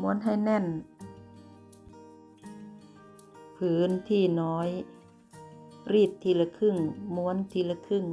ม้วนให้แน่น พื้นที่น้อย รีดทีละครึ่ง ม้วนทีละครึ่ง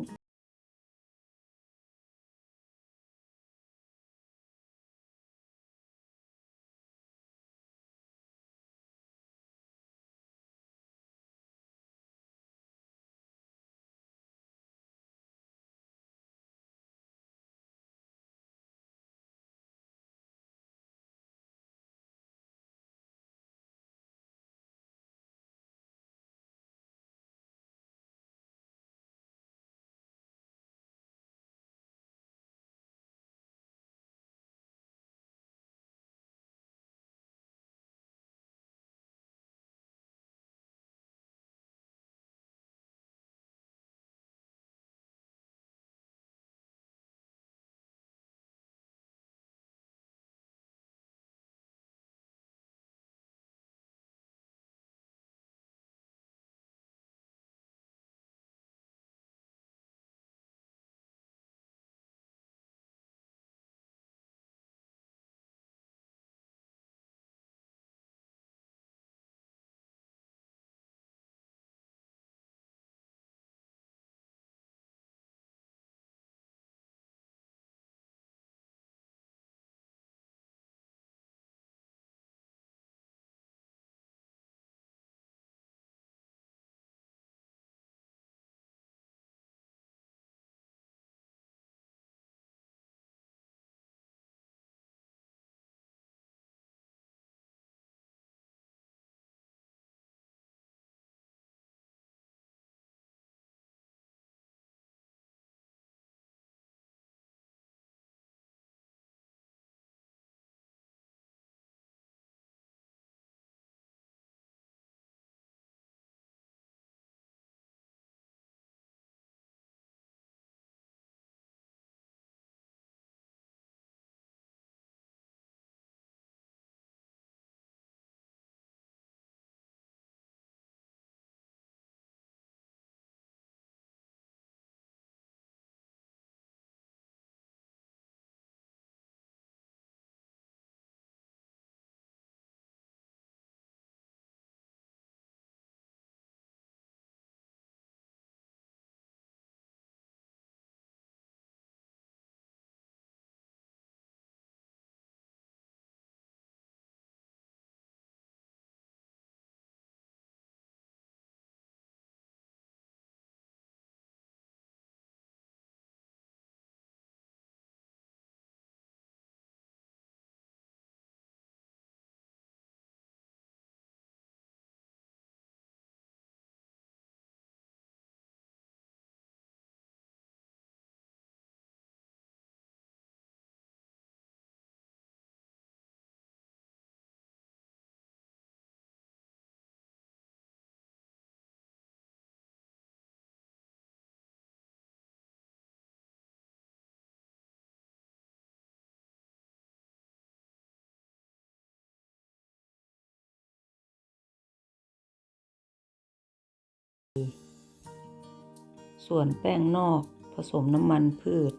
ส่วนแป้งนอกผสมน้ำมันพืช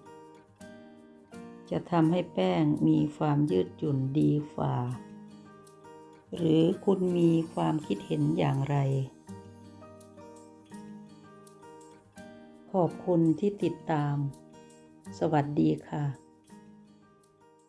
จะทำให้แป้งมีความยืดหยุ่นดีฝ่า หรือคุณมีความคิดเห็นอย่างไร ขอบคุณที่ติดตาม สวัสดีค่ะ